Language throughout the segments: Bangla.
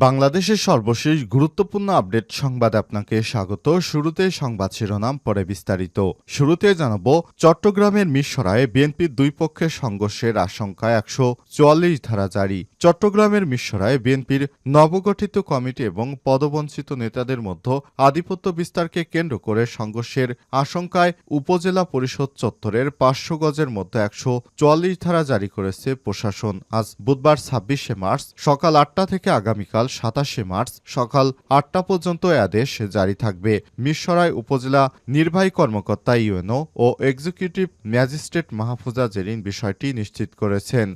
বাংলাদেশের সর্বশেষ গুরুত্বপূর্ণ আপডেট সংবাদ আপনাকে স্বাগত। শুরুতে সংবাদ শিরোনাম, পরে বিস্তারিত। শুরুতে জানাব, চট্টগ্রামের মিরসরায়ে বিএনপির দুই পক্ষের সংঘর্ষের আশঙ্কায় একশো চুয়াল্লিশ ধারা জারি। চট্টগ্রামের মিরসরায়ে বিএনপির নবগঠিত কমিটি এবং পদবঞ্চিত নেতাদের মধ্যে আধিপত্য বিস্তারকে কেন্দ্র করে সংঘর্ষের আশঙ্কায় উপজেলা পরিষদ চত্বরের পাঁচশো গজের মধ্যে একশো চুয়াল্লিশ ধারা জারি করেছে প্রশাসন। আজ বুধবার ছাব্বিশে মার্চ সকাল আটটা থেকে আগামীকাল সাতাশে মার্চ সকাল আটটা পর্যন্ত আদেশ জারি থাকবে। মিরসরাই উপজেলা নির্বাহী কর্মকর্তা, ইউএনও ও এক্সিকিউটিভ ম্যাজিস্ট্রেট মাহফুজা জেরিন বিষয়টি নিশ্চিত করেছেন।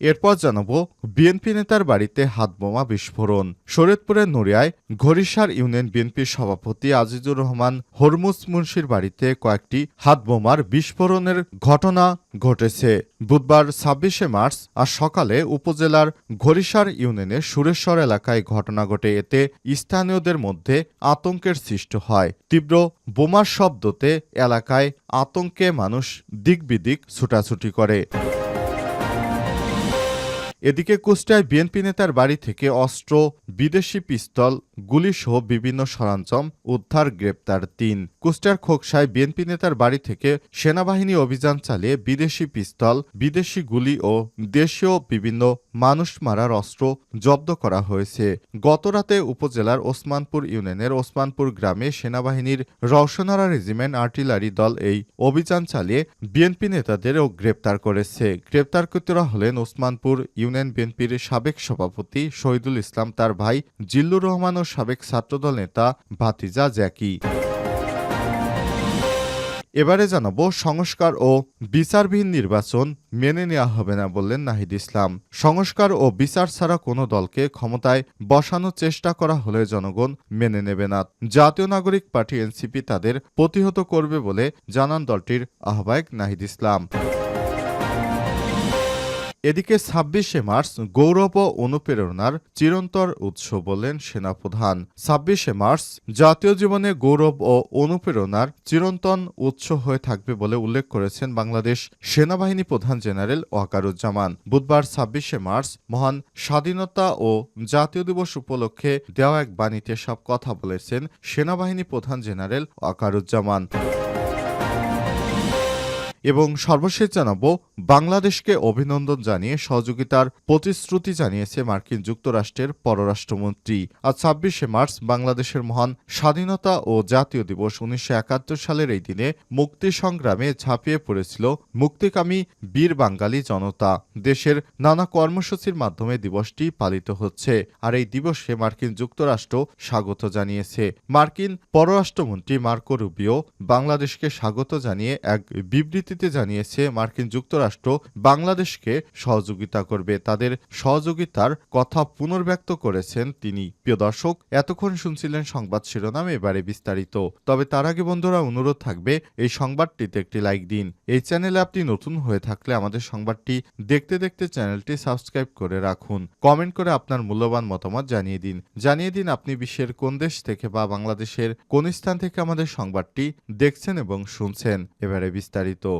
এরপর জানাব বিএনপি নেতার বাড়িতে হাতবোমা বিস্ফোরণ। শরীয়তপুরের নড়িয়ায় ঘড়িসার ইউনিয়ন বিএনপির সভাপতি আজিজুর রহমান হরমুজ মুন্সির বাড়িতে কয়েকটি হাতবোমার বিস্ফোরণের ঘটনা ঘটেছে। বুধবার ছাব্বিশে মার্চ আর সকালে উপজেলার ঘড়িসার ইউনিয়নের সুরেশ্বর এলাকায় ঘটনা ঘটে। এতে স্থানীয়দের মধ্যে আতঙ্কের সৃষ্টি হয়। তীব্র বোমার শব্দতে এলাকায় আতঙ্কে মানুষ দিকবিদিক ছুটাছুটি করে। এদিকে কুষ্টায় বিএনপি নেতার বাড়ি থেকে অস্ত্র, বিদেশি পিস্তল গুলিসহ বিভিন্ন সরঞ্জাম উদ্ধার, গ্রেপ্তার তিন। কুষ্টার খোকসায় বিএনপি নেতার বাড়ি থেকে সেনাবাহিনী অভিযান চালিয়ে বিদেশি পিস্তল, বিদেশি গুলি ও দেশীয় বিভিন্ন মানুষ মারার অস্ত্র জব্দ করা হয়েছে। গতরাতে উপজেলার ওসমানপুর ইউনিয়নের ওসমানপুর গ্রামে সেনাবাহিনীর রওশনারা রেজিমেন্ট আর্টিলারি দল এই অভিযান চালিয়ে বিএনপি নেতাদেরও গ্রেপ্তার করেছে। গ্রেপ্তারকৃতরা হলেন ওসমানপুর ইউনিয়ন বিএনপির সাবেক সভাপতি শহীদুল ইসলাম, তার ভাই জিল্লুর রহমান ও সাবেক ছাত্রদল নেতা ভাতিজা জ্যাকি। এবারে জানাব সংস্কার ও বিচারবিহীন নির্বাচন মেনে নেওয়া হবে না বললেন নাহিদ ইসলাম। সংস্কার ও বিচার ছাড়া কোনো দলকে ক্ষমতায় বসানোর চেষ্টা করা হলে জনগণ মেনে নেবে না। জাতীয় নাগরিক পার্টি এনসিপি তাদের প্রতিহত করবে বলে জানান দলটির আহ্বায়ক নাহিদ ইসলাম। এদিকে ছাব্বিশে মার্চ গৌরব ও অনুপ্রেরণার চিরন্তর উৎস বলেন সেনাপ্রধান। ছাব্বিশে মার্চ জাতীয় জীবনে গৌরব ও অনুপ্রেরণার চিরন্তন উৎস হয়ে থাকবে বলে উল্লেখ করেছেন বাংলাদেশ সেনাবাহিনী প্রধান জেনারেল ওয়াকারুজ্জামান। বুধবার ছাব্বিশে মার্চ মহান স্বাধীনতা ও জাতীয় দিবস উপলক্ষে দেওয়া এক বাণীতে সব কথা বলেছেন সেনাবাহিনী প্রধান জেনারেল ওয়াকারুজ্জামান। এবং সর্বশেষ জানাব, বাংলাদেশকে অভিনন্দন জানিয়ে সহযোগিতার প্রতিশ্রুতি জানিয়েছে মার্কিন যুক্তরাষ্ট্রের পররাষ্ট্রমন্ত্রী। আজ ছাব্বিশে মার্চ বাংলাদেশের মহান স্বাধীনতা ও জাতীয় দিবস উনিশশো একাত্তর সালের এই দিনে মুক্তি সংগ্রামে ঝাঁপিয়ে পড়েছিল মুক্তিকামী বীর বাঙালি জনতা। দেশের নানা কর্মসূচির মাধ্যমে দিবসটি পালিত হচ্ছে। আর এই দিবসে মার্কিন যুক্তরাষ্ট্র স্বাগত জানিয়েছে। মার্কিন পররাষ্ট্রমন্ত্রী মার্কো রুবিও বাংলাদেশকে স্বাগত জানিয়ে এক বিবৃতি বিবৃতিতে জানিয়েছে মার্কিন যুক্তরাষ্ট্র, বাংলাদেশকে সহযোগিতা করবে। তাদের সহযোগিতার কথা পুনর্ব্যক্ত করেছেন তিনি। প্রিয় দর্শক, এতক্ষণ শুনছিলেন সংবাদ শিরোনাম, এবারে বিস্তারিত। তবে তার আগে বন্ধুরা, অনুরোধ থাকবে, এই সংবাদটিতে একটি লাইক দিন। এই চ্যানেলে আপনি নতুন হয়ে থাকলে আমাদের সংবাদটি দেখতে দেখতে চ্যানেলটি সাবস্ক্রাইব করে রাখুন। কমেন্ট করে আপনার মূল্যবান মতামত জানিয়ে দিন। জানিয়ে দিন আপনি বিশ্বের কোন দেশ থেকে বা বাংলাদেশের কোন স্থান থেকে আমাদের সংবাদটি দেখছেন এবং শুনছেন। এবারে বিস্তারিত।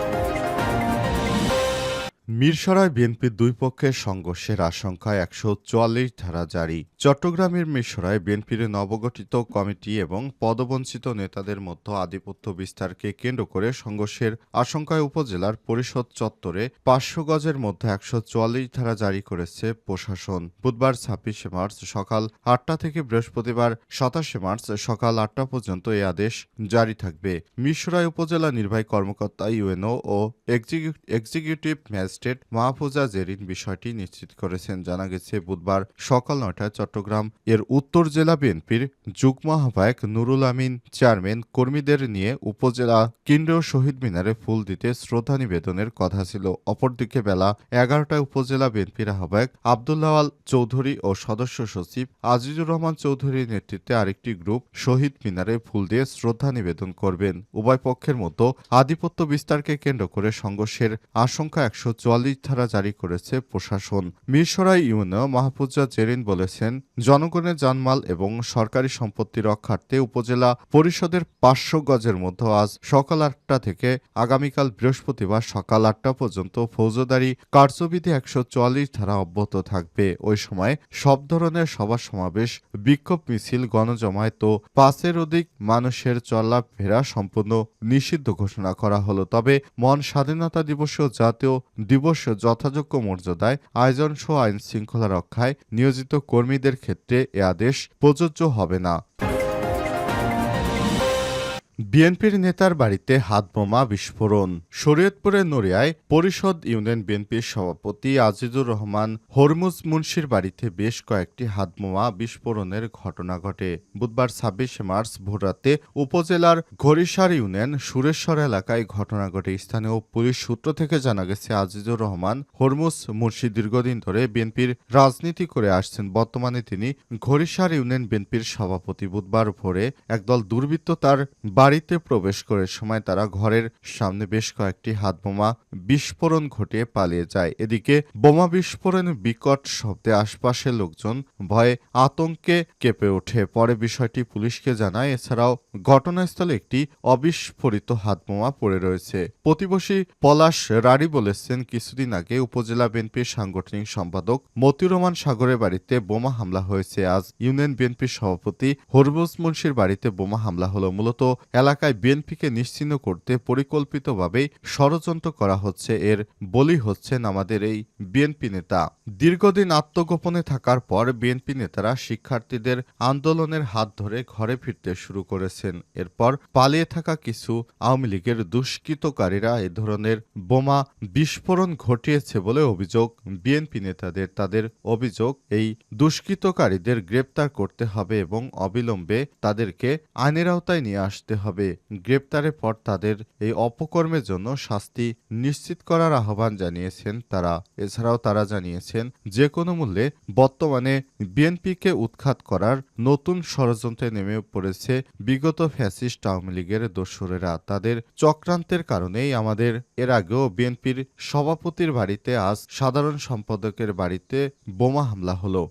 মিরসরাই বিএনপির দুই পক্ষের সংঘর্ষের আশঙ্কায় একশো চুয়াল্লিশ ধারা জারি। চট্টগ্রামের মিরসরাই বিএনপির নবগঠিত কমিটি এবং পদবঞ্চিত নেতাদের মধ্যে আধিপত্য বিস্তারকে কেন্দ্র করে সংঘর্ষের আশঙ্কায় উপজেলার পরিষদ চত্বরে পাঁচশো গজের মধ্যে একশো চুয়াল্লিশ ধারা জারি করেছে প্রশাসন। বুধবার ছাব্বিশে মার্চ সকাল আটটা থেকে বৃহস্পতিবার সাতাশে মার্চ সকাল আটটা পর্যন্ত এই আদেশ জারি থাকবে। মিরসরাই উপজেলা নির্বাহী কর্মকর্তা ইউএনও ও এক্সিকিউটিভ ম্যাজিস্ট্রেট মাহফুজা জেরিন বিষয়টি নিশ্চিত করেছেন। জানা গেছে, বুধবার সকাল নয়টায় চট্টগ্রাম এর উত্তর জেলা বিএনপির যুগ্ম আহ্বায়ক নুরুল আমিন, চেয়ারম্যান কর্মীদের নিয়ে উপজেলা কেন্দ্রীয় শহীদ মিনারে ফুল দিতে শ্রদ্ধা নিবেদনের কথা ছিল। অপরদিকে বেলা এগারোটায় উপজেলা বিএনপির আহ্বায়ক আবদুল্লাওয়াল চৌধুরী ও সদস্য সচিব আজিজুর রহমান চৌধুরীর নেতৃত্বে আরেকটি গ্রুপ শহীদ মিনারে ফুল দিয়ে শ্রদ্ধা নিবেদন করবেন। উভয় পক্ষের মতো আধিপত্য বিস্তারকে কেন্দ্র করে সংঘর্ষের আশঙ্কা একশো চুয়াল্লিশ ধারা জারি করেছে প্রশাসন। মিরসরাই ইউনিয়ন মাহফুজা জেরিন বলেছেন, জনগণের জানমাল এবং সরকারি সম্পত্তি রক্ষার্থে উপজেলা পরিষদের পাঁচশো গজের মধ্যে আজ সকাল আটটা থেকে আগামীকাল বৃহস্পতিবার সকাল আটটা পর্যন্ত ফৌজদারি কার্যবিধি একশো চুয়াল্লিশ ধারা অব্যাহত থাকবে। ওই সময় সব ধরনের সভা সমাবেশ, বিক্ষোভ মিছিল, গণজমায়েত পাঁচের অধিক মানুষের চলাফেরা সম্পূর্ণ নিষিদ্ধ ঘোষণা করা হলো। তবে মন স্বাধীনতা দিবস জাতীয় দিবস যথাযোগ্য মর্যাদায় আয়োজন সহ আইন শৃঙ্খলা রক্ষায় নিয়োজিত কর্মীদের ক্ষেত্রে এ আদেশ প্রযোজ্য হবে না। বিএনপির নেতার বাড়িতে হাতবোমা বিস্ফোরণ। শরীয়তপুরের নড়িয়ায় পরিষদ ইউনিয়ন বিএনপির সভাপতি আজিজুর রহমান হরমুজ মুন্সির বাড়িতে বেশ কয়েকটি হাতবোমা বিস্ফোরণের ঘটনা ঘটে। বুধবার ছাব্বিশে মার্চ ভোররাতে উপজেলার ঘড়িসার ইউনিয়ন সুরেশ্বর এলাকায় ঘটনা ঘটে। স্থানীয় পুলিশ সূত্র থেকে জানা গেছে, আজিজুর রহমান হরমুজ মুন্সি দীর্ঘদিন ধরে বিএনপির রাজনীতি করে আসছেন। বর্তমানে তিনি ঘড়িসার ইউনিয়ন বিএনপির সভাপতি। বুধবার ভোরে একদল দুর্বৃত্ত তার বাড়িতে প্রবেশ করে সময় তারা ঘরের সামনে বেশ কয়েকটি হাতবোমা বিস্ফোরণ ঘটিয়ে পালিয়ে যায়। এদিকে বোমা বিস্ফোরণের বিকট শব্দে আশপাশের লোকজন ভয়ে আতঙ্কে কেঁপে ওঠে। পরে বিষয়টি পুলিশকে জানায়। এছাড়াও ঘটনাস্থলে একটি অবিস্ফোরিত হাতবোমা পড়ে রয়েছে। প্রতিবেশী পলাশ রাড়ি বলেছেন, কিছুদিন আগে উপজেলা বিএনপির সাংগঠনিক সম্পাদক মতিউর সাগরের বাড়িতে বোমা হামলা হয়েছে। আজ ইউনিয়ন বিএনপির সভাপতি হরবুজ মুন্সির বাড়িতে বোমা হামলা হলো। মূলত এলাকায় বিএনপিকে নিশ্চিহ্ন করতে পরিকল্পিতভাবেই ষড়যন্ত্র করা হচ্ছে। এর বলি হচ্ছেন আমাদের এই বিএনপি নেতা। দীর্ঘদিন আত্মগোপনে থাকার পর বিএনপি নেতারা শিক্ষার্থীদের আন্দোলনের হাত ধরে ঘরে ফিরতে শুরু করেছেন। এরপর পালিয়ে থাকা কিছু আওয়ামী লীগের দুষ্কৃতকারীরা এ ধরনের বোমা বিস্ফোরণ ঘটিয়েছে বলে অভিযোগ। বিএনপি নেতাদের তাদের অভিযোগ, এই দুষ্কৃতকারীদের গ্রেপ্তার করতে হবে এবং অবিলম্বে তাদেরকে আইনের আওতায় নিয়ে আসতে হবে। গ্রেপ্তারের পর তাদের এই অপকর্মের জন্য শাস্তি নিশ্চিত করার আহ্বান জানিয়েছেন তারা। এছাড়াও তারা জানিয়েছেন যে কোনো মূল্যে বর্তমানে বিএনপিকে উৎখাত করার নতুন ষড়যন্ত্রে নেমে পড়েছে বিগত ফ্যাসিস্ট আওয়ামী লীগের দোসরেরা। তাদের চক্রান্তের কারণেই আমাদের এর আগেও বিএনপির সভাপতির বাড়িতে আজ সাধারণ সম্পাদকের বাড়িতে বোমা হামলা হলো।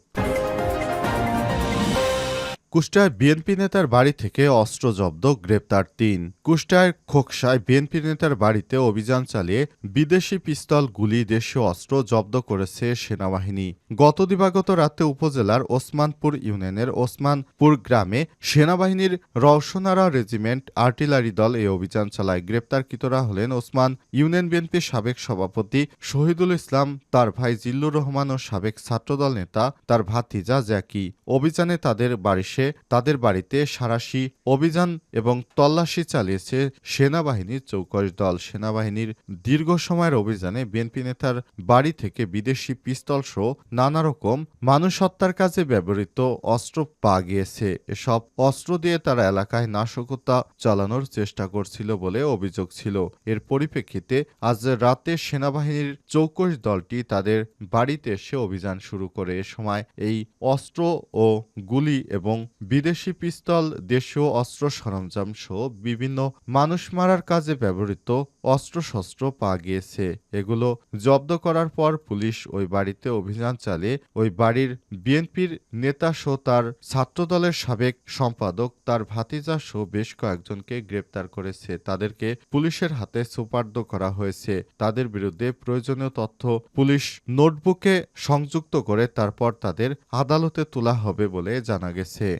কুষ্টায় বিএনপি নেতার বাড়ি থেকে অস্ত্র জব্দ গ্রেপ্তার তিন। কুষ্টায় খোকসায় বিএনপি নেতার বাড়িতে অভিযান চালিয়ে বিদেশি পিস্তল গুলি, দেশীয় অস্ত্র জব্দ করেছে সেনাবাহিনী। গত দিবাগত রাতে উপজেলার ওসমানপুর ইউনিয়নের ওসমানপুর গ্রামে সেনাবাহিনীর রওশনারা রেজিমেন্ট আর্টিলারি দল এই অভিযান চালায়। গ্রেপ্তারকৃতরা হলেন ওসমান ইউনিয়ন বিএনপির সাবেক সভাপতি শহীদুল ইসলাম, তার ভাই জিল্লুর রহমান ও সাবেক ছাত্রদল নেতা, তার ভাতিজা জ্যাকি। অভিযানে তাদের বাড়ি এসে তাদের বাড়িতে সারাশি অভিযান এবং তল্লাশি চালিয়েছে সেনাবাহিনীর চৌকশ দল। সেনাবাহিনীর দীর্ঘ সময়ের অভিযানে বিএনপি নেতার বাড়ি থেকে বিদেশি পিস্তল সহ নানা রকম মানুষ হত্যার কাজে ব্যবহৃত অস্ত্র পাওয়া গিয়েছে। এসব অস্ত্র দিয়ে তারা এলাকায় নাশকতা চালানোর চেষ্টা করছিল বলে অভিযোগ ছিল। এর পরিপ্রেক্ষিতে আজ রাতে সেনাবাহিনীর চৌকশ দলটি তাদের বাড়িতে এসে অভিযান শুরু করে। এ সময় এই অস্ত্র ও গুলি এবং বিদেশি পিস্তল, দেশীয় অস্ত্র সরঞ্জাম সহ বিভিন্ন মানুষ মারার কাজে ব্যবহৃত অস্ত্রশস্ত্র পাওয়া গিয়েছে। এগুলো জব্দ করার পর পুলিশ ওই বাড়িতে অভিযান চালিয়ে ওই বাড়ির বিএনপির নেতা সহ তার ছাত্রদলের সাবেক সম্পাদক, তার ভাতিজা সহ বেশ কয়েকজনকে গ্রেপ্তার করেছে। তাদেরকে পুলিশের হাতে সুপার্দ করা হয়েছে। তাদের বিরুদ্ধে প্রয়োজনীয় তথ্য পুলিশ নোটবুকে সংযুক্ত করে তারপর তাদের আদালতে তোলা হবে বলে জানা গেছে।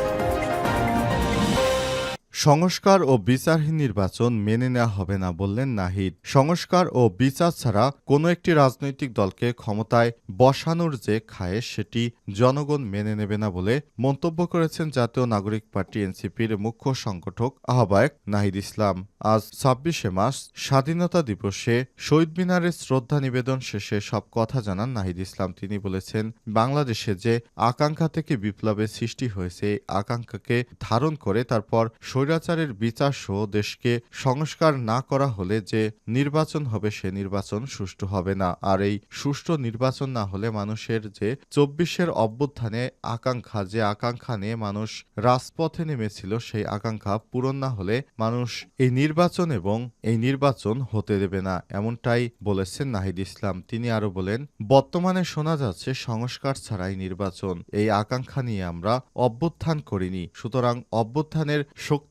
সংস্কার ও বিচারহীন নির্বাচন মেনে নেওয়া হবে না বললেন নাহিদ। সংস্কার ও বিচার ছাড়া কোনো একটি রাজনৈতিক দলকে ক্ষমতায় বসানোর যে খায় সেটি জনগণ মেনে নেবে না বলে মন্তব্য করেছেন জাতীয় নাগরিক পার্টি এনসিপির মুখ্য সংগঠক আহ্বায়ক নাহিদ ইসলাম। আজ ছাব্বিশে মার্চ, স্বাধীনতা দিবসে শহীদ মিনারে শ্রদ্ধা নিবেদন শেষে সব কথা জানান নাহিদ ইসলাম। তিনি বলেছেন, বাংলাদেশে যে আকাঙ্ক্ষা থেকে বিপ্লবের সৃষ্টি হয়েছে আকাঙ্ক্ষাকে ধারণ করে তারপর স্বৈরাচারের বিচার সহ দেশকে সংস্কার না করা হলে যে নির্বাচন হবে, সে নির্বাচন সুষ্ঠু হবে না। আর এই সুষ্ঠু নির্বাচন না হলে মানুষের যে চব্বিশের অভ্যুত্থানে আকাঙ্ক্ষা, যে আকাঙ্ক্ষা নিয়ে মানুষ রাজপথে নেমেছিল, সেই আকাঙ্ক্ষা পূরণ না হলে মানুষ এই নির্বাচন এবং এই নির্বাচন হতে দেবে না, এমনটাই বলেছেন নাহিদ ইসলাম। তিনি আরও বলেন, বর্তমানে শোনা যাচ্ছে সংস্কার ছাড়াই নির্বাচন। এই আকাঙ্ক্ষা নিয়ে আমরা অভ্যুত্থান করিনি। সুতরাং অভ্যুত্থানের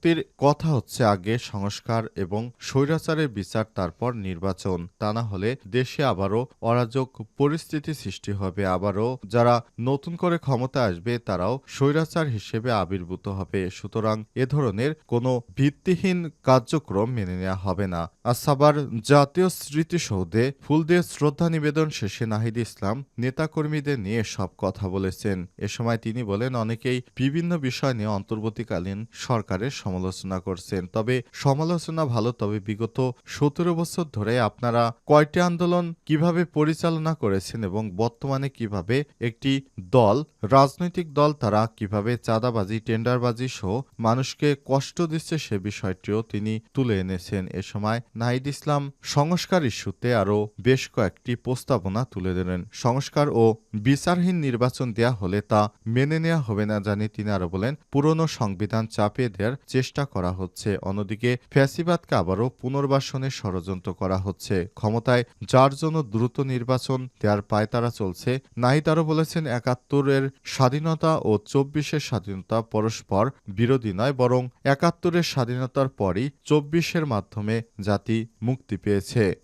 শক্তির কথা হচ্ছে আগে সংস্কার এবং স্বৈরাচারের বিচার, তারপর নির্বাচন। তা না হলে দেশে আবারও অরাজক পরিস্থিতি সৃষ্টি হবে। আবারও যারা নতুন করে ক্ষমতা আসবে, তারাও স্বৈরাচার হিসেবে আবির্ভূত হবে। সুতরাং এ ধরনের কোনো ভিত্তিহীন কার্যক্রম মেনে নেওয়া হবে না। আর সাবার জাতীয় স্মৃতিসৌধে ফুল দিয়ে শ্রদ্ধা নিবেদন শেষে নাহিদ ইসলাম নেতাকর্মীদের নিয়ে সব কথা বলেছেন। এ সময় তিনি বলেন, অনেকেই বিভিন্ন বিষয় নিয়ে অন্তর্বর্তীকালীন সরকারের সমালোচনা করছেন। তবে সমালোচনা ভালো, তবে বিগত সতেরো বছর ধরে আপনারা কয়টি আন্দোলন কীভাবে পরিচালনা করেছেন এবং বর্তমানে কীভাবে একটি দল, রাজনৈতিক দল তারা কীভাবে চাঁদাবাজি, টেন্ডারবাজি সহ মানুষকে কষ্ট দিচ্ছে সে বিষয়টিও তিনি তুলে এনেছেন। এ সময় নাহিদ ইসলাম সংস্কার ইস্যুতে আরও বেশ কয়েকটি প্রস্তাবনা তুলে দিলেন সংস্কার ও বিচারহীন নির্বাচন দেয়া হলে তা মেনে নেওয়া হবে না জানি তিনি আরও বলেন, পুরনো সংবিধান চাপিয়ে দেওয়ার চেষ্টা করা হচ্ছে। অন্যদিকে ফ্যাসিবাদকে আবারও পুনর্বাসনে ষড়যন্ত্র করা হচ্ছে। ক্ষমতায় যার জন্য দ্রুত নির্বাচন দেওয়ার পায়তারা চলছে। নাহিদ আরও বলেছেন, একাত্তরের স্বাধীনতা ও চব্বিশের স্বাধীনতা পরস্পর বিরোধী নয়, বরং একাত্তরের স্বাধীনতার পরই চব্বিশের মাধ্যমে জাতি মুক্তি পেয়েছে।